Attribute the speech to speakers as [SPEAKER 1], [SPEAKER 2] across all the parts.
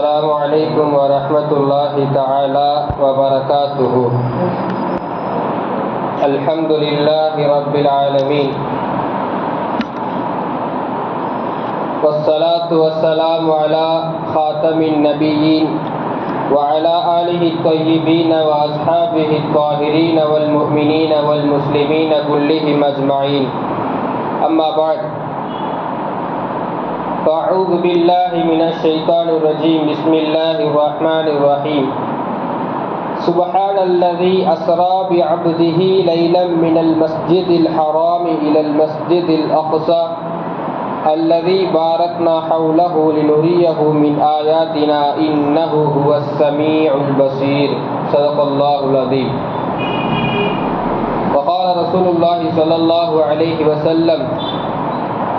[SPEAKER 1] السلام علیکم ورحمۃ اللہ تعالی وبرکاتہ الحمد للہ رب العالمین والصلاة والسلام على خاتم النبیین وعلى آله الطيبين وأصحابه الطاهرين والمؤمنين والمسلمين كلهم أجمعين. أما بعد فأعوذ بالله من الشيطان الرجيم. بسم الله الرحمن الرحيم. سبحان الذي أسرى بعبده ليلا من المسجد الحرام إلى المسجد الأقصى الذي باركنا حوله لنريه من آياتنا إنه هو السميع البصير. صدق الله العظيم. وقال رسول الله صلى الله عليه وسلم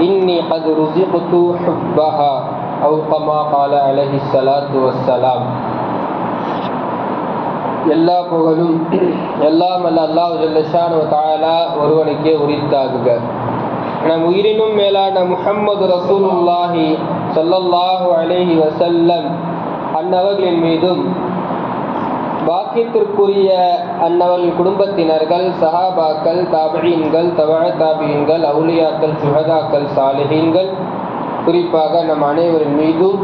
[SPEAKER 1] إني قد رزقت حبها أو كما قال عليه الصلاة والسلام எல்லா புகழும் எல்லாம் அல்ல அல்லாஹ் ஜல்லஷான் தாலா ஒருவனுக்கே உரித்தாகுக நம் உயிரினும் மேலான முஹம்மது ரசூலுல்லாஹி ஸல்லல்லாஹு அலைஹி வஸல்லம் அன்னவர்களின் மீதும் பாக்கியத்திற்குரிய அன்னவன் குடும்பத்தினர்கள் சஹாபாக்கள் தாபீன்கள் தவழ தாபீன்கள் அவுலியாக்கள் சுகதாக்கள் சாலிஹீன்கள் குறிப்பாக நம் அனைவரின் மீதும்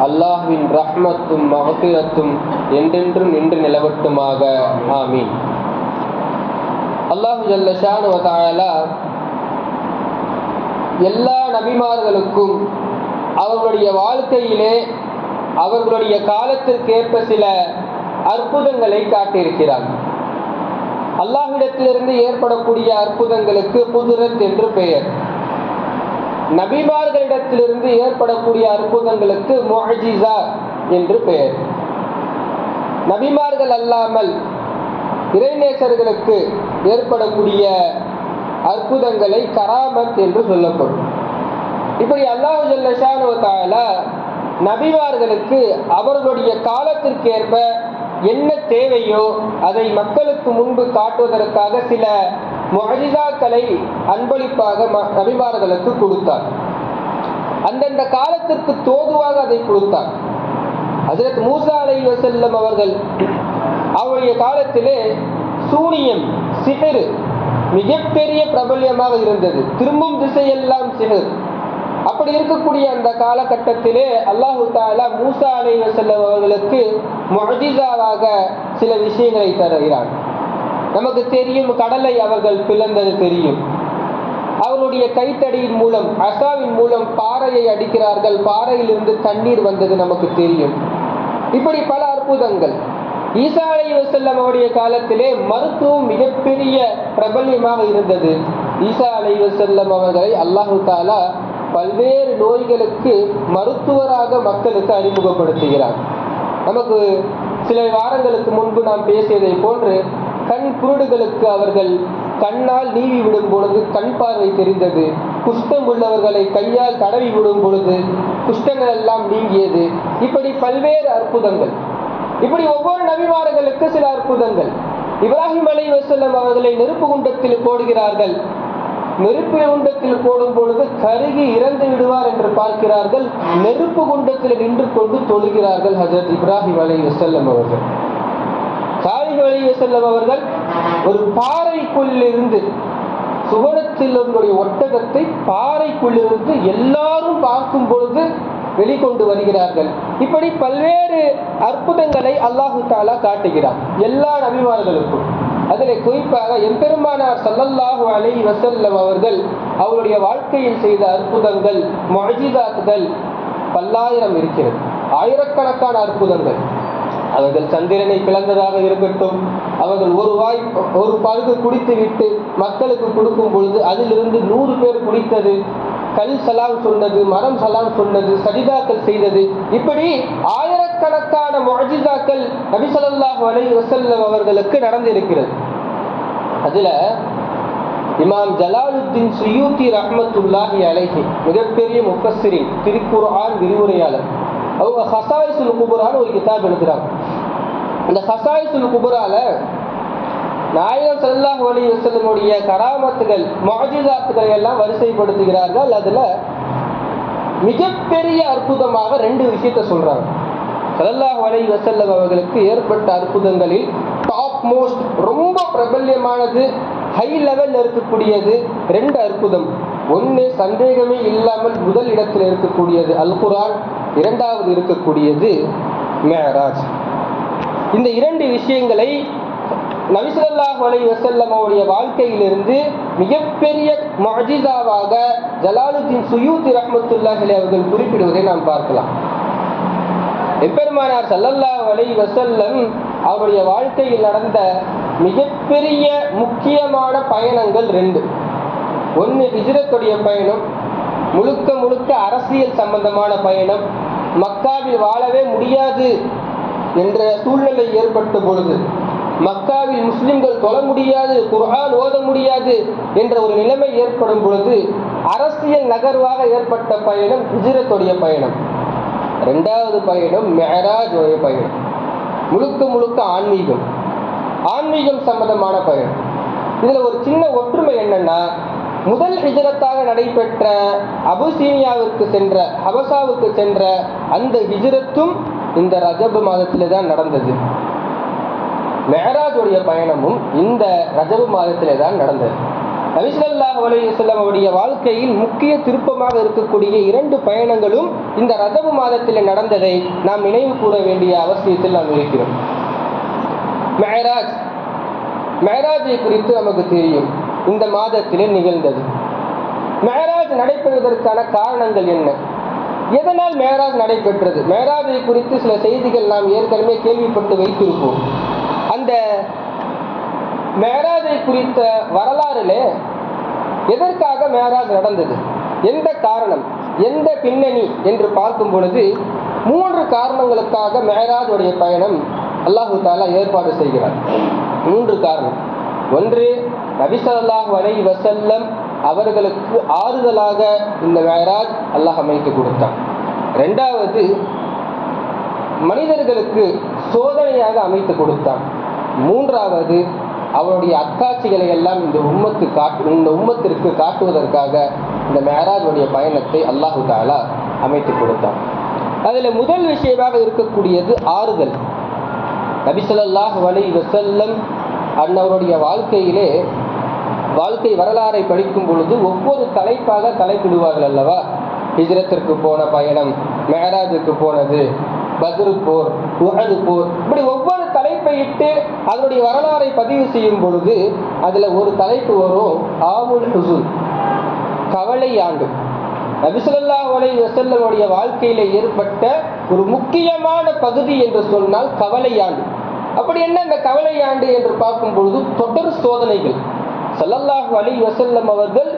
[SPEAKER 1] அல்லாஹ்வின் ரஹ்மத்தும் மகத்திரத்தும் என்றென்றும் நின்று நிலவட்டுமாக. ஆமீன். அல்லாஹு ஜல்லஷான் வதாலா எல்லா நபிமார்களுக்கும் அவர்களுடைய வாழ்க்கையிலே அவர்களுடைய காலத்திற்கேற்ப சில அற்புதங்களை காட்டியிருக்கிறார். அல்லாஹ்விடத்திலிருந்து ஏற்படக்கூடிய அற்புதங்களுக்கு புதுரத் என்று பெயர். நபிமார்களிடத்திலிருந்து ஏற்படக்கூடிய அற்புதங்களுக்கு மொஹிசா என்று பெயர். நபிமார்கள் அல்லாமல் இறைநேசர்களுக்கு ஏற்படக்கூடிய அற்புதங்களை கராமத் என்று சொல்லப்படும். இப்படி அல்லாஹு ஜல்லஷானுவத்தால நபிமார்களுக்கு அவர்களுடைய காலத்திற்கேற்ப என்ன தேவையோ அதை மக்களுக்கு முன்பு காட்டுவதற்காக சில மொழிதாக்களை அன்பளிப்பாக நபிமார்களுக்கு கொடுத்தார். அந்தந்த காலத்திற்கு தோதுவாக அதை கொடுத்தார். அதற்கு மூசா அலை வசல்லம் அவர்கள் அவருடைய காலத்திலே சூனியம் சிகரு மிகப்பெரிய பிரபல்யமாக இருந்தது. திரும்பும் திசையெல்லாம் சிகர் அப்படி இருக்கக்கூடிய அந்த காலகட்டத்திலே அல்லாஹு தாலா மூசா அலை வசல்லம் அவர்களுக்கு மொஜிசாவாக சில விஷயங்களை தருகிறான். நமக்கு தெரியும் கடலை அவர்கள் பிளந்தது தெரியும். அவருடைய கைத்தடியின் மூலம் அசாவின் மூலம் பாறையை அடிக்கிறார்கள். பாறையிலிருந்து தண்ணீர் வந்தது நமக்கு தெரியும். இப்படி பல அற்புதங்கள். ஈசா அலை வசல்லம் அவருடைய காலத்திலே மருத்துவம் மிகப்பெரிய பிரபல்யமாக இருந்தது. ஈசா அலை வசல்லம் அவர்களை அல்லாஹு தாலா பல்வேறு நோய்களுக்கு மருத்துவராக மக்களுக்கு அறிமுகப்படுத்துகிறார். நமக்கு சில வாரங்களுக்கு முன்பு நாம் பேசியதை போன்று கண் குருடுகளுக்கு அவர்கள் கண்ணால் நீவி விடும் பொழுது கண் பார்வை தெரிந்தது. குஷ்டம் உள்ளவர்களை கையால் தடவி விடும் பொழுது குஷ்டங்கள் எல்லாம் நீங்கியது. இப்படி பல்வேறு அற்புதங்கள். இப்படி ஒவ்வொரு நபிமார்களுக்கு சில அற்புதங்கள். இப்ராஹிம் அலி வசல்லம் அவர்களை நெருப்பு குண்டத்தில் போடுகிறார்கள். நெருப்பு குண்டத்தில் போடும் பொழுது கருகி இறந்து விடுவார் என்று பார்க்கிறார்கள். நெருப்பு குண்டத்தில் நின்று கொண்டு தொழுகிறார்கள் ஹசரத் இப்ராஹிம் அலி வசல்லம் அவர்கள். சாலிஹ் அலி வசல்லம் அவர்கள் ஒரு பாறைக்குள்ளிருந்து சுவனத்தில் உங்களுடைய ஒட்டகத்தை பாறைக்குள்ளிருந்து எல்லாரும் பார்க்கும் பொழுது வெளிக்கொண்டு வருகிறார்கள். இப்படி பல்வேறு அற்புதங்களை அல்லாஹு தாலா காட்டுகிறார் எல்லா நபிமார்களுக்கும். அதில் குறிப்பாக எம்பெருமானார் சல்லல்லாஹு அலை வசல்லம் அவர்கள் அவருடைய வாழ்க்கையில் செய்த அற்புதங்கள் மொஜிதாத்துகள் பல்லாயிரம் இருக்கிறது. ஆயிரக்கணக்கான அற்புதங்கள். அவர்கள் சந்திரனை பிளந்ததாக இருக்கட்டும் அவர்கள் ஒரு வாய் ஒரு பருகு குடித்து விட்டு மக்களுக்கு கொடுக்கும் பொழுது அதிலிருந்து நூறு பேர் குடித்தது கல் சலாம் சொன்னது மரம் சலாம் சொன்னது சஜிதாக்கள் செய்தது. இப்படி ஆயிரக்கணக்கான மொஜிதாக்கள் நபிசல்லாஹு அலை வசல்லம் அவர்களுக்கு நடந்திருக்கிறது. அதுல இமாம் ஜலாலுத்தீன் சுயூத்தி ரஹமத்துல்லாஹி அலைஹி மிகப்பெரிய முப்பசிரி திருக்குர்ஆன் விரிவுரையாளர். அவங்க ஹசாயிசுல் குபுரான்னு ஒரு கிதாப் எழுதுறாங்க. அந்த ஹசாயிசுல் குபுரால நாயகம் சல்லாஹ் அலி வசலமுடைய கராமத்துகள் முஅஜிசாத்துகளை எல்லாம் வரிசைப்படுத்துகிறார்கள். அதுல மிகப்பெரிய அற்புதமாக ரெண்டு விஷயத்த சொல்றாங்க. சல்லாஹ் அலி வசல்லம் அவர்களுக்கு ஏற்பட்ட அற்புதங்களில் டாப் மோஸ்ட் ரொம்ப பிரபல்யமானது ஹை லெவல்ல இருக்கக்கூடியது ரெண்டு அற்புதம். ஒன்று சந்தேகமே இல்லாமல் முதல் இடத்தில் இருக்கக்கூடியது அல் குரான் இரண்டாவது இருக்கக்கூடியது மேராஜ். இந்த இரண்டு விஷயங்களை நபிசல்லாஹு அலைஹி வஸல்லம் வாழ்க்கையிலிருந்து மிகப்பெரிய மஜிதாவாக ஜலாலுதீன் சுயூத்தி ரஹ்மத்துல்லாஹி அவர்கள் குறிப்பிடுவதை நாம் பார்க்கலாம். எப்பெருமானார் ஸல்லல்லாஹு அலைஹி வசல்லம் அவருடைய வாழ்க்கையில் நடந்த மிகப்பெரிய முக்கியமான பயணங்கள் ரெண்டு. ஒன்று ஹிஜ்ரத்துடைய பயணம் முழுக்க முழுக்க அரசியல் சம்பந்தமான பயணம். மக்காவில் வாழவே முடியாது என்ற சூழ்நிலை ஏற்பட்ட பொழுது மக்காவில் முஸ்லிம்கள் தொழ முடியாது குர்ஹான் ஓத முடியாது என்ற ஒரு நிலைமை ஏற்படும் பொழுது அரசியல் நகர்வாக ஏற்பட்ட பயணம் ஹிஜ்ரத்துடைய பயணம். ரெண்டாவது பயணம் மெஹராஜ் பயணம். முழுக்க முழுக்க ஆன்மீகம். ஆன்மீகம் சம்பந்தமான பயணம் இதுல ஒரு சின்ன ஒற்றுமை என்னன்னா முதல் ஹிஜரத்தாக நடைபெற்ற அபுசீனியாவிற்கு சென்ற ஹபசாவுக்கு சென்ற அந்த ஹிஜரத்தும் இந்த ரஜபு மாதத்திலே தான் நடந்தது. மெஹராஜுடைய பயணமும் இந்த ரஜபு மாதத்திலே தான் நடந்தது. நபிசல்லாஹ் அலையுசல்லம் அவருடைய வாழ்க்கையில் முக்கிய திருப்பமாக இருக்கக்கூடிய இரண்டு பயணங்களும் இந்த ரஜப மாதத்தில் நடந்ததை நாம் நினைவு கூற வேண்டிய அவசியத்தில் நாம் இருக்கிறோம். மெஹராஜ் மெஹராஜை குறித்து நமக்கு தெரியும். இந்த மாதத்திலே நிகழ்ந்தது. மெஹராஜ் நடைபெறுவதற்கான காரணங்கள் என்ன? எதனால் மேராஜ் நடைபெற்றது? மேராஜை குறித்து சில செய்திகள் நாம் ஏற்கனவே கேள்விப்பட்டு வைத்திருப்போம். அந்த மேராஜை குறித்த வரலாறுலே எதற்காக மேராஜ் நடந்தது? எந்த காரணம்? எந்த பின்னணி? என்று பார்க்கும் பொழுது மூன்று காரணங்களுக்காக மேராஜுடைய பயணம் அல்லாஹு தாலா ஏற்பாடு செய்கிறார். மூன்று காரணம். ஒன்று நபிசல்லாஹு அலை வசல்லம் அவர்களுக்கு ஆறுதலாக இந்த மேராஜ் அல்லாஹ் அமைத்து கொடுத்தான். ரெண்டாவது மனிதர்களுக்கு சோதனையாக அமைத்து கொடுத்தான். மூன்றாவது அவருடைய அத்தாட்சிகளை எல்லாம் இந்த உம்மத்து காட்டு இந்த உம்மத்திற்கு காட்டுவதற்காக இந்த மேராஜுடைய பயணத்தை அல்லாஹு தாலா அமைத்து கொடுத்தான். அதில் முதல் விஷயமாக இருக்கக்கூடியது ஆறுதல். நபிசல்லாஹ் வலி வசல்லம் அன்னவருடைய வாழ்க்கையிலே வாழ்க்கை வரலாறை படிக்கும் பொழுது ஒவ்வொரு தலைப்பாக தலைப்பிடுவார்கள் அல்லவா? ஹிஜ்ரத்திற்கு போன பயணம் மேராஜுக்கு போனது பத்ரு போர் உகது போர் இப்படி ஒவ்வொரு தலைப்பை இட்டு அதனுடைய வரலாறை பதிவு செய்யும் பொழுது அதுல ஒரு தலைப்பு வரும் ஆவுல் ஹுசூல் கவலை ஆண்டு நபிசுல்லா அலை வசல்லமுடைய வாழ்க்கையில ஏற்பட்ட ஒரு முக்கியமான பகுதி என்று சொன்னால் கவலை ஆண்டு அப்படி என்ன இந்த கவலை ஆண்டு என்று பார்க்கும் பொழுது தொடர் சோதனைகள். சல்லல்லாஹு அலி வசல்லம் அவர்கள்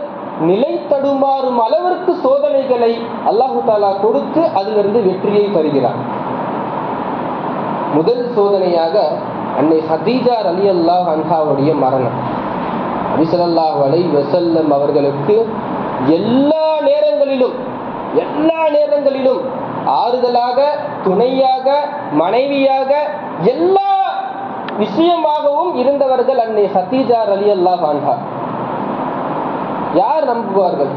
[SPEAKER 1] நிலை தடுமாறும் அளவிற்கு சோதனைகளை அல்லாஹு தாலா கொடுத்து அதிலிருந்து வெற்றியை தருகிறார். முதல் சோதனையாக அன்னை ஹதீஜா அலி அல்லாஹ் அன்ஹாவுடைய மரணம். அபிசல்லாஹ் அலை வசல்லம் அவர்களுக்கு எல்லா நேரங்களிலும் எல்லா நேரங்களிலும் ஆறுதலாக துணையாக மனைவியாக எல்லா விஷயமாகவும் இருந்தவர்கள் அன்னை ஹதீஜா அலி அல்லாஹ் அன்ஹா. யார் நம்புவார்கள்?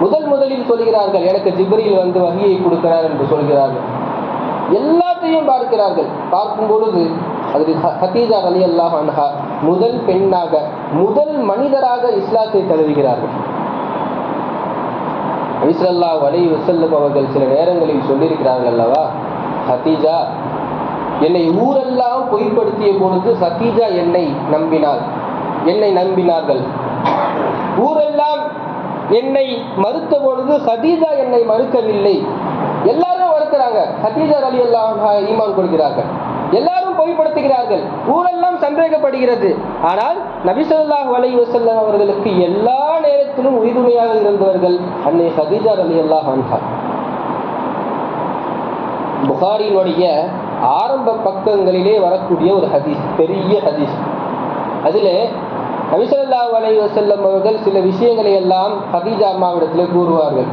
[SPEAKER 1] முதல் முதலில் சொல்கிறார்கள் எனக்கு ஜிப்ரியில் வந்து வகையை கொடுக்கிறார் என்று சொல்கிறார்கள். எல்லா எல்லாத்தையும் பார்க்கிறார்கள். பார்க்கும் பொழுது அதில் ஹதீஜா அலி அல்லாஹ் அன்ஹா முதல் பெண்ணாக முதல் மனிதராக இஸ்லாத்தை தழுவுகிறார்கள் அலிசல்லா வலி வசல்லம் அவர்கள் சில நேரங்களில் சொல்லியிருக்கிறார்கள் அல்லவா? ஹதீஜா என்னை ஊரெல்லாம் பொய்ப்படுத்திய பொழுது சதீஜா என்னை நம்பினாள் என்னை நம்பினார்கள். ஊரெல்லாம் என்னை மறுத்த பொழுது சதீஜா என்னை மறுக்கவில்லை. எல்லாரும் ஹத்தீஜர் அலி அல்லா ஈமான் கொள்கிறார்கள். எல்லாரும் பொய்ப்படுத்துகிறார்கள். ஊரெல்லாம் சந்தேகப்படுகிறது. ஆனால் நபிசல்லாஹ் அலை வசல்லம் அவர்களுக்கு எல்லா நேரத்திலும் உறுதுணையாக இருந்தவர்கள் அன்னை ஹதீஜர் அலி அல்லாஹ் புகாரியினுடைய ஆரம்ப பக்கங்களிலே வரக்கூடிய ஒரு ஹதீஸ் பெரிய ஹதீஸ். அதில் நபிசல்லா அலை வசல்லம் அவர்கள் சில விஷயங்களை எல்லாம் ஹதீஜா அம்மாவிடத்தில் கூறுவார்கள்.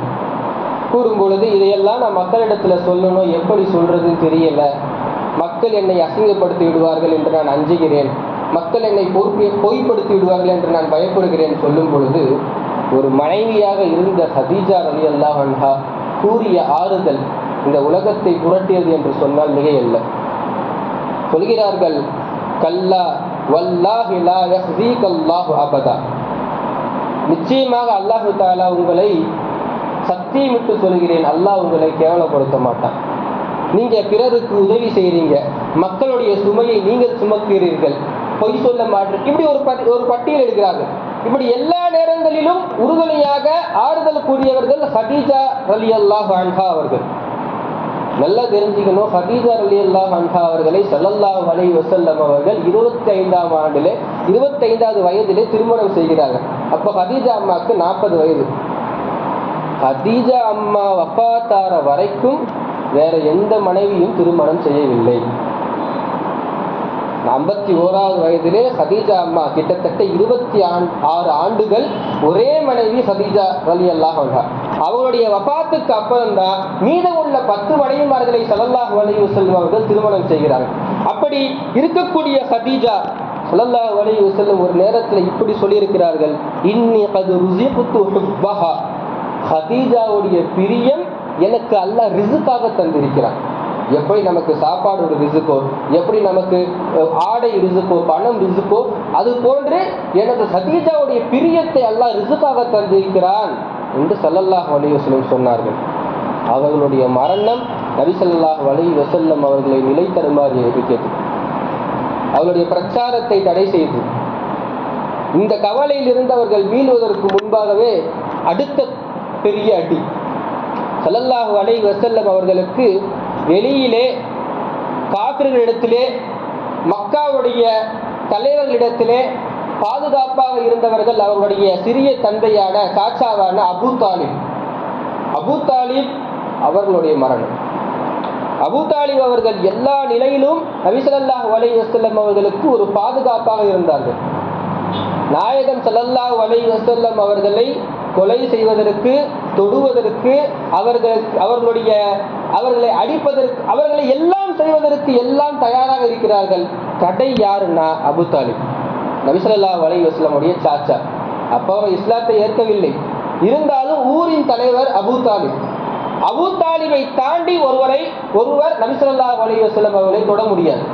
[SPEAKER 1] கூறும் பொழுது இதையெல்லாம் நான் மக்களிடத்தில் சொல்லணும் எப்படி சொல்றதுன்னு தெரியல. மக்கள் என்னை அசிங்கப்படுத்தி விடுவார்கள் என்று நான் அஞ்சுகிறேன். மக்கள் என்னை பொறுப்பை பொய்ப்படுத்தி விடுவார்கள் என்று நான் பயப்படுகிறேன் சொல்லும் பொழுது ஒரு மனைவியாக இருந்த ஹதீஜா ரவி அல்லாஹ் கூறிய ஆறுதல் இந்த உலகத்தை புரட்டியது என்று சொன்னால் மிகையல்ல. சொல்கிறார்கள் கல்லா வல்லாஹி லா யஹ்ஸீகல்லாஹு அபதா. நிச்சயமாக அல்லாஹு தாலா உங்களை சத்தியமிட்டு சொல்கிறேன் அல்லாஹ் உங்களை கேவலப்படுத்த மாட்டான். நீங்க பிறருக்கு உதவி செய்கிறீங்க மக்களுடைய சுமையை நீங்கள் சுமக்கிறீர்கள். பொய் சொல்ல மாட்டேன் இப்படி ஒரு பட்டி- ஒரு பட்டியல் எடுக்கிறார்கள் இப்படி எல்லா நேரங்களிலும் உறுதுணையாக ஆறுதல் கூறியவர்கள் ஹதீஜா ரலி அல்லாஹ் அன்ஹா அவர்கள். நல்லா தெரிஞ்சுக்கணும் ஹதீஜா அலி அல்லாஹ் அன்ஹா அவர்களை ஸல்லல்லாஹு அலைஹி வசல்லம் அவர்கள் இருபத்தி ஐந்தாம் ஆண்டிலே இருபத்தி ஐந்தாவது வயதிலே திருமணம் செய்கிறார்கள் அப்போ ஹதீஜா அம்மாவுக்கு நாற்பது வயது. ஹதீஜா அம்மா வஃபாத்தார வரைக்கும் வேற எந்த மனைவியும் திருமணம் செய்யவில்லை. ஐம்பத்தி ஓராவது வயதிலே ஹதீஜா அம்மா கிட்டத்தட்ட இருபத்தி ஆறு ஆண்டுகள் ஒரே மனைவி ஹதீஜா ரலி அல்லாஹ் அவங்களுடைய வபாத்துக்கு அப்புறம் தான் மீதம் உள்ள பத்து மனைவிமார்களை சலல்லாஹ் அலைஹி செல்வம் அவர்கள் திருமணம் செய்கிறார்கள். அப்படி இருக்கக்கூடிய ஹதீஜா சலல்லாஹ் அலைஹி வஸல்லம் ஒரு நேரத்தில் இப்படி சொல்லியிருக்கிறார்கள். இன்னி அது ருசி புத்து ஹதீஜாவுடைய பிரியம் எனக்கு அல்லாஹ் ரிசுக்காக தந்திருக்கிறான். எப்படி நமக்கு சாப்பாடு ஒரு ரிசுக்கோ எப்படி நமக்கு ஆடை ரிசுக்கோ பணம் ரிசுக்கோ அது போன்று எனக்கு ஹதீஜாவுடைய பிரியத்தை அல்லாஹ் ரிசுக்காக தந்திருக்கிறான் என்று சல்லல்லாஹ் அலைஹி வஸல்லம் சொன்னார்கள். அவர்களுடைய மரணம் நபி ஸல்லல்லாஹு வசல்லம் அவர்களை நிலை தருமாறி இருக்கிறது அவருடைய பிரச்சாரத்தை தடை செய்து இந்த கவலையில் இருந்து அவர்கள் மீள்வதற்கு முன்பாகவே அடுத்த பெரிய அடி. சல்லல்லாஹு அலை வசல்லம் அவர்களுக்கு வெளியிலே காப்பிர்களிடத்திலே மக்காவுடைய தலைவர்களிடத்திலே பாதுகாப்பாக இருந்தவர்கள் அவருடைய சிறிய தந்தையான சாச்சாவான அபூ தாலிப். அபூ தாலிப் அவர்களுடைய மரணம். அபூ தாலிப் அவர்கள் எல்லா நிலையிலும் நபி அலை வசல்லம் அவர்களுக்கு ஒரு பாதுகாப்பாக இருந்தார்கள். நாயகன் ஸல்லல்லாஹு அலைஹி வஸல்லம் அவர்களை கொலை செய்வதற்கு தொடுவதற்கு அவர்கள் அவர்களுடைய அவர்களை அடிப்பதற்கு அவர்களை எல்லாம் செய்வதற்கு எல்லாம் தயாராக இருக்கிறார்கள். தடை யாருன்னா அபு தாலிப். நபிசல்லா ஸல்லல்லாஹு அலைஹி சாச்சா. அப்போ அவர் இஸ்லாத்தை ஏற்கவில்லை. இருந்தாலும் ஊரின் தலைவர் அபு தாலிப். அபு தாலிபை தாண்டி ஒருவரை ஒருவர் நபிசல்லா ஸல்லல்லாஹு அலைஹி அவர்களை தொட முடியாது.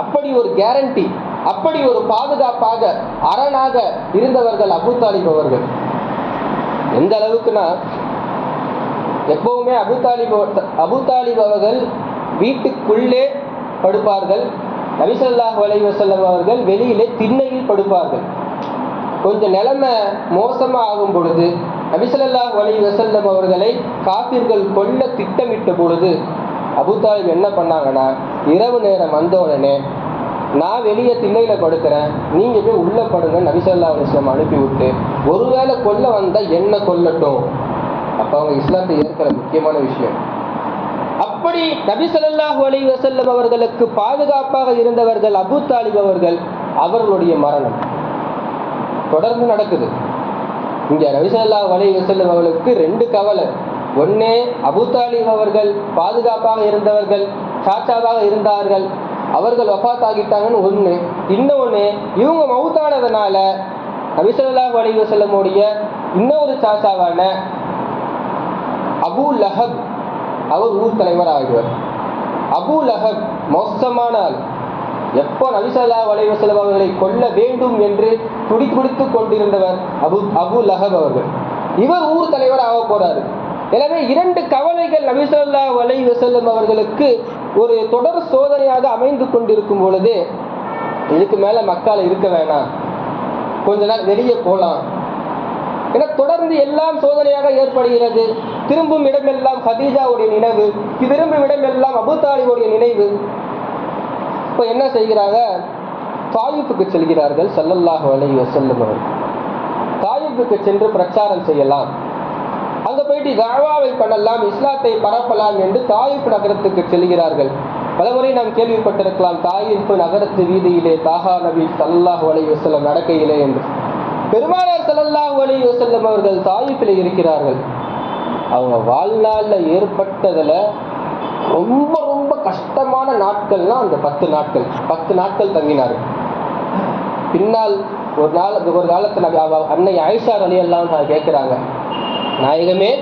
[SPEAKER 1] அப்படி ஒரு கேரண்டி அப்படி ஒரு பாதுகாப்பாக அரணாக இருந்தவர்கள் அபு தாலிப் அவர்கள். எந்த அளவுக்குன்னா எப்பவுமே அபு தாலிப் அபு தாலிப் அவர்கள் வீட்டுக்குள்ளே படுப்பார்கள். நபிசல்லாஹ் வலைவசல்லம் அவர்கள் வெளியிலே திண்ணையில் படுப்பார்கள். கொஞ்சம் நிலைமை மோசமாக ஆகும் பொழுது நபிசல்லாஹ் அலைஹி வஸல்லம் அவர்களை காப்பிர்கள் கொல்ல திட்டமிட்ட பொழுது அபுதாலிப் என்ன பண்ணாங்கன்னா இரவு நேரம் வந்த உடனே நான் வெளியே திண்ணையில படுக்கிறேன். நீங்க போய் உள்ள படுங்க நபிசல்லா அலிஸ்லாம் அனுப்பி விட்டு ஒருவேளை கொல்ல வந்தா என்ன கொல்லட்டும்? அப்ப அவங்க இஸ்லாத்தை ஏற்கிற முக்கியமான விஷயம். அப்படி நபி ஸல்லல்லாஹு அலைஹி அவர்களுக்கு பாதுகாப்பாக இருந்தவர்கள் அபு தாலிப் அவர்கள் அவர்களுடைய மரணம். தொடர்ந்து நடக்குது. இங்க நபி ஸல்லல்லாஹு அலைஹி அவர்களுக்கு ரெண்டு கவலை. ஒன்னே அபு தாலிப் அவர்கள் பாதுகாப்பாக இருந்தவர்கள் சாச்சாவாக இருந்தார்கள். அவர்கள் வஃபாத் ஆகிட்டாங்கன்னு ஒண்ணு. இன்னொன்னு இவங்க மவுத்தானதுனால நபி ஸல்லல்லாஹு செல்லமுடைய இன்னொரு சாசாவான அபு லஹப் அவர் ஊர் தலைவர் ஆகிடுவார் அபு லஹப் மோசமான ஆள். எப்போ நபிசல்லா வலைவசலம் அவர்களை கொல்ல வேண்டும் என்று துடிப்பிடித்துக் கொண்டிருந்தவர் அபு அபு லஹப் அவர்கள். இவர் ஊர் தலைவர் ஆக போறாரு. எனவே இரண்டு கவலைகள் நபிசல்லா வலை வசல்லம் அவர்களுக்கு ஒரு தொடர் சோதனையாக அமைந்து கொண்டிருக்கும் பொழுது இதுக்கு மேல மக்கள் இருக்க வேணாம். கொஞ்ச நாள் வெளியே போலாம். என தொடர்ந்து எல்லாம் சோதனையாக ஏற்படுகிறது. திரும்பும் இடமெல்லாம் ஹதீஜாவுடைய நினைவு திரும்பும் இடமெல்லாம் அபு நினைவு. இப்போ என்ன செய்கிறாங்க? தாயிப்புக்கு செல்கிறார்கள் ஸல்லல்லாஹு அலைஹி வஸல்லம் அவர்கள். தாயிப்புக்கு சென்று பிரச்சாரம் செய்யலாம். அங்க போயிட்டு தாவாவை பண்ணலாம் இஸ்லாத்தை பரப்பலாம் என்று தாயிப்பு நகரத்துக்கு செல்கிறார்கள். பலமுறை நாம் கேள்விப்பட்டிருக்கலாம் தாயிப்பு நகரத்து வீதியிலே தாஹா நபி சல்லாஹ் அலைஹி வஸல்லம் நடக்கையிலே என்று. பெருமானார் சல்லாஹ் அலைஹி வசல்லம் அவர்கள் தாயிப்பில் இருக்கிறார்கள். அவங்க வாழ்நாளில் ஏற்பட்டதில் ரொம்ப ரொம்ப கஷ்டமான நாட்கள்னா அந்த பத்து நாட்கள். பத்து நாட்கள் தங்கினார் பின்னால் ஒரு நாள் ஒரு காலத்தில் அன்னை ஆயிஷா அலி எல்லாம் கேட்குறாங்க நாயகமே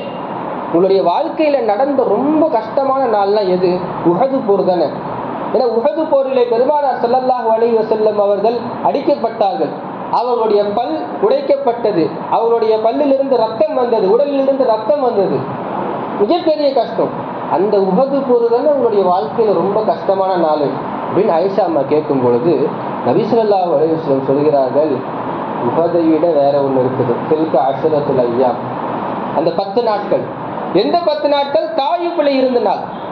[SPEAKER 1] உங்களுடைய வாழ்க்கையில நடந்த ரொம்ப கஷ்டமான நாள்னா எது? உகது போர் தானே. ஏன்னா உகது போரிலே பெருமானார் ஸல்லல்லாஹு அலைஹி செல்லும் அவர்கள் அடிக்கப்பட்டார்கள். அவர்களுடைய பல் உடைக்கப்பட்டது. அவருடைய பல்லிலிருந்து ரத்தம் வந்தது. உடலிலிருந்து ரத்தம் வந்தது. மிகப்பெரிய கஷ்டம். அந்த உகது போர் தானே உங்களுடைய வாழ்க்கையில ரொம்ப கஷ்டமான நாள். அப்படின்னு ஐஷா அம்மா கேட்கும் பொழுது நபிசுல்லா ஸல்லல்லாஹு சொல்கிறார்கள் உகதையிட விட வேற ஒன்று இருக்குது. தில்க அஷரத்துல் ஐயா அந்த பத்து நாட்கள். எந்த பத்து நாட்கள்? தாயுப்பிள்ளை இருந்த நாள்.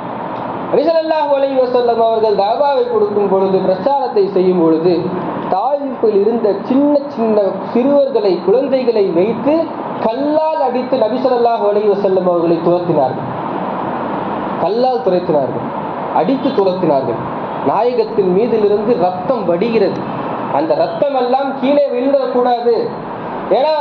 [SPEAKER 1] நபிசல்லாஹு அலைஹி வஸல்லம் அவர்கள் தாபாவை கொடுக்கும் பொழுது பிரச்சாரத்தை செய்யும் பொழுது தாயிப்பில் இருந்த சின்ன சின்ன சிறுவர்களை குழந்தைகளை வைத்து கல்லால் அடித்து நபிசல்லாஹு அலைஹி வஸல்லம் அவர்களை துரத்தினார்கள். கல்லால் துரத்தினார்கள். அடித்து துரத்தினார்கள். நாயகத்தின் மீதிலிருந்து ரத்தம் வடிகிறது. அந்த ரத்தம் எல்லாம் கீழே விழுந்துடக்கூடாது. ஏன்னா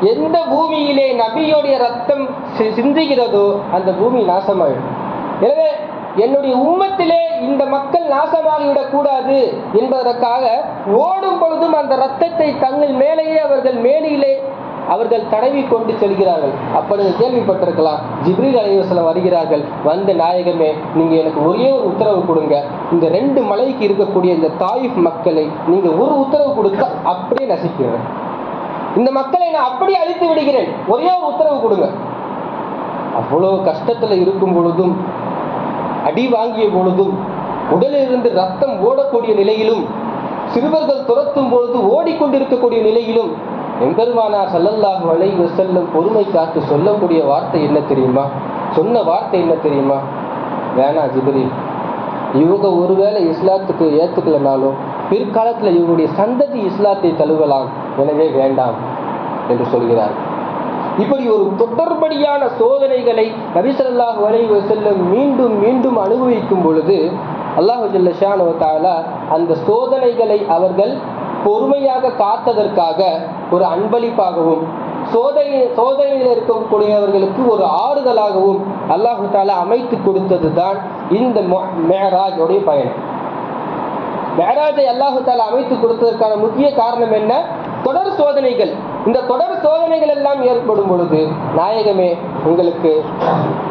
[SPEAKER 1] எந்த பூமியிலே நபியோடைய ரத்தம் சி- சிந்துகிறதோ அந்த பூமி நாசமாயிடும். எனவே என்னுடைய உம்மத்திலே இந்த மக்கள் நாசமாகிவிடக் கூடாது என்பதற்காக ஓடும் பொழுதும் அந்த ரத்தத்தை தங்கள் மேலேயே அவர்கள் மேனியிலே அவர்கள் தடவி கொண்டு செல்கிறார்கள். அப்ப கேள்விப்பட்டிருக்கலாம் ஜிப்ரீல் அலைவசலம் வருகிறார்கள் வந்த நாயகமே நீங்க எனக்கு ஒரே ஒரு உத்தரவு கொடுங்க. இந்த ரெண்டு மலைக்கு இருக்கக்கூடிய இந்த தாயிஃப் மக்களை நீங்க ஒரு உத்தரவு கொடுத்தா அப்படியே நசிக்கிறேன். இந்த மக்களை நான் அப்படி அழித்து விடுகிறேன். ஒரே ஒரு உத்தரவு கொடுங்க. அவ்வளவு கஷ்டத்துல இருக்கும் பொழுதும் அடி வாங்கிய பொழுதும் உடலிலிருந்து ரத்தம் ஓடக்கூடிய நிலையிலும் சிறுவர்கள் துரத்தும் பொழுது ஓடிக்கொண்டிருக்கக்கூடிய நிலையிலும் எம்பெருமானார் சல்லல்லாஹு அலைஹி வஸல்லம் பொறுமை காத்து சொல்லக்கூடிய வார்த்தை என்ன தெரியுமா? சொன்ன வார்த்தை என்ன தெரியுமா? வேணா ஜிபரி இவங்க ஒருவேளை இஸ்லாத்துக்கு ஏத்துக்கலனாலும் பிற்காலத்துல இவங்களுடைய சந்ததி இஸ்லாத்தை தழுவலாம். எனவே வேண்டாம் என்று சொல்கிறார். இப்படி ஒரு தொடர்படியான சோதனைகளை நபிசல்லாஹ் வரைவு செல்லும் மீண்டும் மீண்டும் அனுபவிக்கும் பொழுது அல்லாஹ் ஜல்ல ஷானு அந்த சோதனைகளை அவர்கள் பொறுமையாக காத்ததற்காக ஒரு அன்பளிப்பாகவும் சோதனை சோதனையில் இருக்கக்கூடியவர்களுக்கு ஒரு ஆறுதலாகவும் அல்லாஹு தாலா அமைத்து கொடுத்தது தான் இந்த மேராஜோடைய பயணம் மேராஜை அல்லாஹு தாலா அமைத்து கொடுத்ததற்கான முக்கிய காரணம் என்ன? தொடர் சோதனைகள் இந்த தொடர் சோதனைகள் எல்லாம் ஏற்படும் பொழுது நாயகமே உங்களுக்கு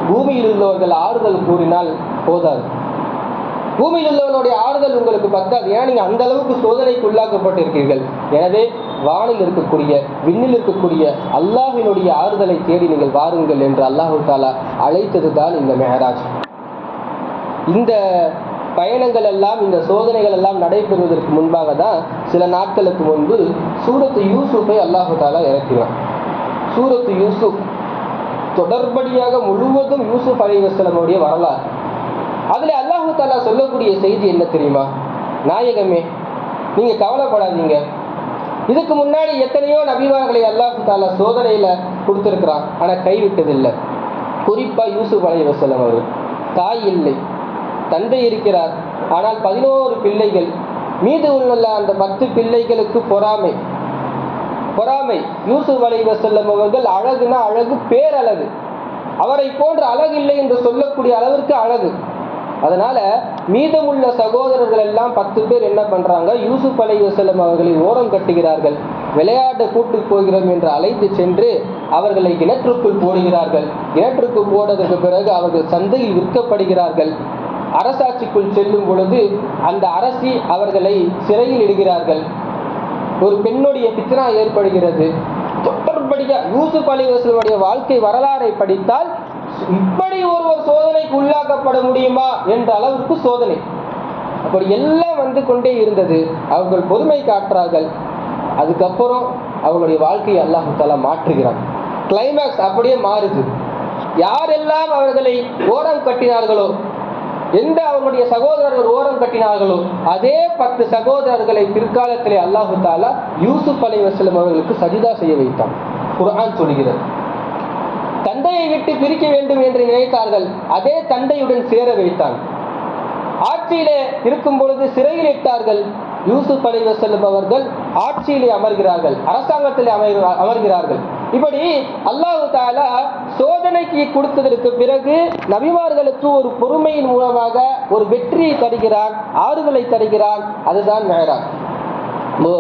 [SPEAKER 1] பூமியில் உள்ளவர்கள் ஆறுதல் கூறினால் போதாது. பூமியில் உள்ளவனுடைய ஆறுதல் உங்களுக்கு பத்தாது. ஏன்னா நீங்க அந்த அளவுக்கு சோதனைக்கு உள்ளாக்கப்பட்டிருக்கீர்கள். எனவே வானில் இருக்கக்கூடிய விண்ணில் இருக்கக்கூடிய அல்லாஹினுடைய ஆறுதலை தேடி நீங்கள் வாருங்கள் என்று அல்லாஹு தாலா அழைத்தது தான் இந்த மெஹராஜ். இந்த பயணங்கள் எல்லாம் இந்த சோதனைகள் எல்லாம் நடைபெறுவதற்கு முன்பாக தான் சில நாட்களுக்கு முன்பு சூரத்து யூசுஃபை அல்லாஹு தாலா இறக்கினான். சூரத்து யூசுப் தொடர்படியாக முழுவதும் யூசுப் அலைவசலமுடைய வரலாறு. அதில் அல்லாஹு தாலா சொல்லக்கூடிய செய்தி என்ன தெரியுமா? நாயகமே நீங்கள் கவலைப்படாதீங்க. இதுக்கு முன்னாடி எத்தனையோ நபிமார்களை அல்லாஹு தாலா சோதனையில் கொடுத்துருக்குறான். ஆனால் கைவிட்டதில்லை. குறிப்பாக யூசுப் அலைவசலம் அவர் தாய் இல்லை. தந்தை இருக்கிறார். ஆனால் பதினோரு பிள்ளைகள். மீது உள்ள அந்த பத்து பிள்ளைகளுக்கு பொறாமை. பொறாமை. யூசுப் அலை வசல்லம் அவர்கள் அழகுனா அழகு பேரழகு. அவரை போன்ற அழகு இல்லை என்று சொல்லக்கூடிய அளவிற்கு அழகு. அதனால மீதமுள்ள சகோதரர்கள் எல்லாம் பத்து பேர் என்ன பண்றாங்க? யூசுப் அலை வசல்லம் அவர்களை ஓரம் கட்டுகிறார்கள். விளையாட்டு கூட்டு போகிறோம் என்று அழைத்து சென்று அவர்களை கிணற்றுக்குள் போடுகிறார்கள். கிணற்றுக்கு போனதற்கு பிறகு அவர்கள் சந்தையில் விற்கப்படுகிறார்கள். அரசாட்சிக்குள் செல்லும் பொழுது அந்த அரசி அவர்களை சிறையில் இடுகிறார்கள். ஒரு பெண்ணுடைய பிச்சனா ஏற்படுகிறது. தொடர்படியா யூசுப் அலி வசலுடைய வாழ்க்கை வரலாறை படித்தால் இப்படி ஒருவர் சோதனைக்கு உள்ளாக்கப்பட முடியுமா என்ற அளவுக்கு சோதனை. அப்படி எல்லாம் வந்து கொண்டே இருந்தது. அவர்கள் பொறுமை காட்டுறார்கள். அதுக்கப்புறம் அவங்களுடைய வாழ்க்கையை அல்லாஹு தாலா மாற்றுகிறான். கிளைமேக்ஸ் அப்படியே மாறுது. யாரெல்லாம் அவர்களை ஓரம் கட்டினார்களோ எந்த அவர்களுடைய சகோதரர்கள் ஓரம் கட்டினார்களோ அதே பத்து சகோதரர்களை பிற்காலத்திலே அல்லாஹு தாலா யூசுப் அலை வசலம் அவர்களுக்கு சஜிதா செய்ய வைத்தான். குரான் சொல்கிறது தந்தையை விட்டு பிரிக்க வேண்டும் என்று நினைத்தார்கள். அதே தந்தையுடன் சேர வைத்தான். ஆட்சியிலே இருக்கும் பொழுது சிறையில் இட்டார்கள். யூசுப் அலி வசல்லம் அவர்கள் ஆட்சியிலே அமர்கிறார்கள். அரசாங்கத்திலே அமர்கிறார்கள். இப்படி அல்லாஹு தாலா சோதனைக்கு கொடுத்ததற்கு பிறகு நபிமார்களுக்கு ஒரு பொறுமையின் மூலமாக ஒரு வெற்றியை தருகிறான் ஆறுதலை தருகிறான். அதுதான் மேராஜ். இப்போ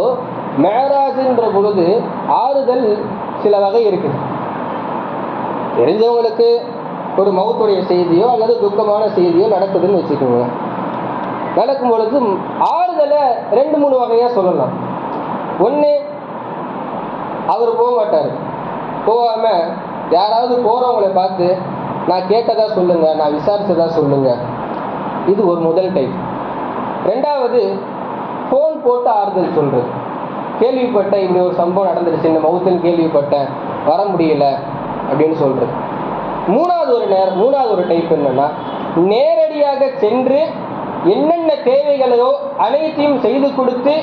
[SPEAKER 1] மேராஜ்ன்ற பொழுது ஆறுதல் சில வகை இருக்குது. தெரிஞ்சவங்களுக்கு ஒரு மௌத்துடைய செய்தியோ அல்லது துக்கமான செய்தியோ நடக்குதுன்னு வச்சுக்கோங்க. நடக்கும் பொழுது ஆறுதலை ரெண்டு மூணு வகையாக சொல்லலாம். ஒன்று அவர் போக மாட்டார் போகாம யாராவது போகிறவங்களை பார்த்து நான் கேட்டதா சொல்லுங்க நான் விசாரிச்சதா சொல்லுங்க. இது ஒரு முதல் டைப் ரெண்டாவது ஃபோன் போட்டு ஆறுதல் சொல்றது. கேள்விப்பட்டேன் இப்படி ஒரு சம்பவம் நடந்துருச்சு இந்த மவுத்துன்னு கேள்விப்பட்டேன் வர முடியல அப்படின்னு சொல்றது. மூணாவது ஒரு நேரம் மூணாவது ஒரு டைப் என்னன்னா நேரடியாக சென்று என்னென்ன தேவைகளையோ அனைத்தையும் செய்து கொடுத்து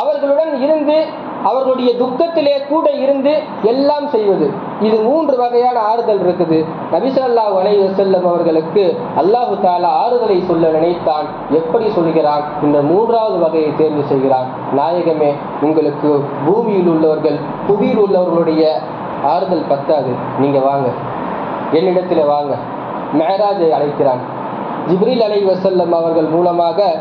[SPEAKER 1] அவர்களுடன் இருந்து அவர்களுடைய துக்கத்திலே கூட இருந்து எல்லாம் செய்வது. இது மூன்று வகையான ஆறுதல் இருக்குது. நபிசல்லாஹ் அலை செல்லம் அவர்களுக்கு அல்லாஹு தாலா ஆறுதலை சொல்ல நினைத்தான் எப்படி சொல்கிறான் இந்த மூன்றாவது வகையை தேர்வு செய்கிறான். நாயகமே உங்களுக்கு பூமியில் உள்ளவர்கள் புவியில் உள்ளவர்களுடைய ஆறுதல் பத்தாது. நீங்க வாங்க. என்னிடத்தில் வாங்க. மேராஜை அழைக்கிறான். ஜிப்ரீல் அலை வசல்லம் அவர்கள் மூலமாக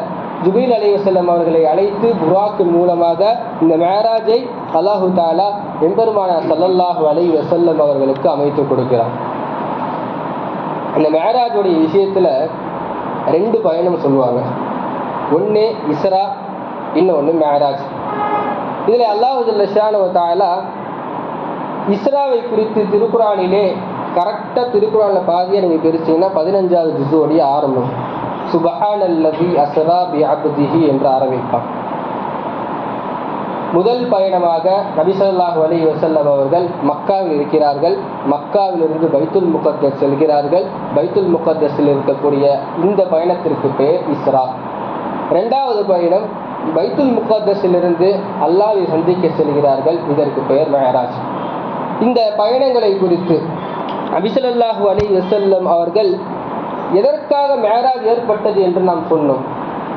[SPEAKER 1] ஜுபைல் அலி அவர்களை அழைத்து புராக்கின் மூலமாக இந்த மேராஜை அல்லாஹு தாலா எம்பெருமான சல்லல்லாஹு அலை வசல்லம் அவர்களுக்கு அமைத்து கொடுக்கிறார். இந்த மேராஜுடைய விஷயத்துல ரெண்டு பயணம் சொல்லுவாங்க. ஒன்று இஸ்ரா இன்னொன்று மேராஜ். இதில் அல்லாஹு தாலா இஸ்ராவை குறித்து திருக்குறானிலே கரெக்டாக திருக்குறானில் பாதியாக நீங்கள் பிரிச்சிங்கன்னா பதினஞ்சாவது ஜிசுவோடைய ஆரம்பம். சுபஹான் அல்லதி அசரா பி அப்திஹி என்று ஆரம்பிப்பான் முதல் பயணமாக நபிசல்லாஹ் அலி வசல்லம் அவர்கள் மக்காவில் இருக்கிறார்கள். மக்காவிலிருந்து பைத்துல் முகத்தஸ் செல்கிறார்கள். பைத்துல் முகத்தஸில் இருக்கக்கூடிய இந்த பயணத்திற்கு பெயர் இஸ்ரா. ரெண்டாவது பயணம் பைத்துல் முகத்தஸிலிருந்து அல்லாவை சந்திக்க செல்கிறார்கள். இதற்கு பெயர் மெஹராஜ் இந்த பயணங்களை குறித்து நபிசல்லாஹு அலி வசல்லம் அவர்கள் எதற்காக மேராஜ் ஏற்பட்டது என்று நாம் சொன்னோம்.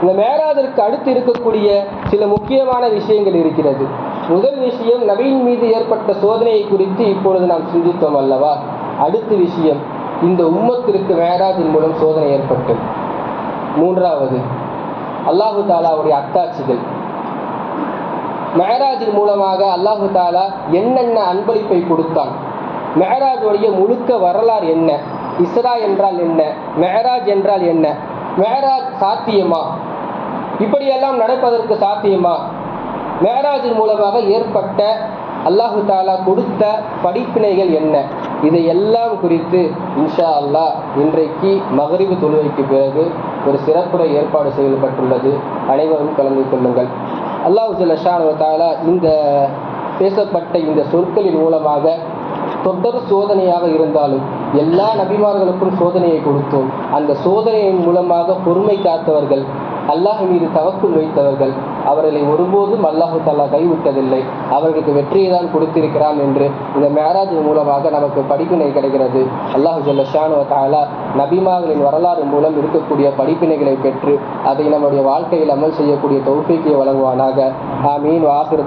[SPEAKER 1] இந்த மேராஜிற்கு அடுத்து இருக்கக்கூடிய சில முக்கியமான விஷயங்கள் இருக்கிறது. முதல் விஷயம் நவீன் மீது ஏற்பட்ட சோதனையை குறித்து இப்பொழுது நாம் சிந்தித்தோம் அல்லவா? அடுத்த விஷயம் இந்த உம்மத்திற்கு மேராஜின் மூலம் சோதனை ஏற்பட்டது. மூன்றாவது அல்லாஹு தாலாவுடைய அத்தாட்சிகள் மேராஜின் மூலமாக அல்லாஹு தாலா என்னென்ன அன்பளிப்பை கொடுத்தான்? மேராஜோடைய முழுக்க வரலாறு என்ன? இஸ்ரா என்றால் என்ன? மெஹராஜ் என்றால் என்ன? மெஹராஜ் சாத்தியமா? இப்படியெல்லாம் நடப்பதற்கு சாத்தியமா? மெஹராஜின் மூலமாக ஏற்பட்ட அல்லாஹு தாலா கொடுத்த படிப்பினைகள் என்ன? இதை எல்லாம் குறித்து இன்ஷா அல்லாஹ் இன்றைக்கு மகரிவு தொழுகைக்கு பிறகு ஒரு சிறப்புரை ஏற்பாடு செய்யப்பட்டுள்ளது. அனைவரும் கலந்து கொள்ளுங்கள். அல்லாஹு ஜல்லஷானு தாலா இந்த பேசப்பட்ட இந்த சொற்களின் மூலமாக தொடர் சோதனையாக இருந்தாலும் எல்லா நபிமார்களுக்கும் சோதனையை கொடுத்தோம். அந்த சோதனையின் மூலமாக பொறுமை காத்தவர்கள் அல்லாஹ் மீது தவக்குள் வைத்தவர்கள் அவர்களை ஒருபோதும் அல்லாஹு தாலா கைவிட்டதில்லை. அவர்களுக்கு வெற்றியை தான் கொடுத்திருக்கிறான் என்று இந்த மேராஜ் மூலமாக நமக்கு படிப்பினை கிடைக்கிறது. அல்லாஹு ஜல்லஷானு தாலா நபிமார்களின் வரலாறு மூலம் இருக்கக்கூடிய படிப்பினைகளை பெற்று அதை நம்முடைய வாழ்க்கையில் அமல் செய்யக்கூடிய தௌஃபீக்கியை வழங்குவானாக. ஆமீன். வாஹிர்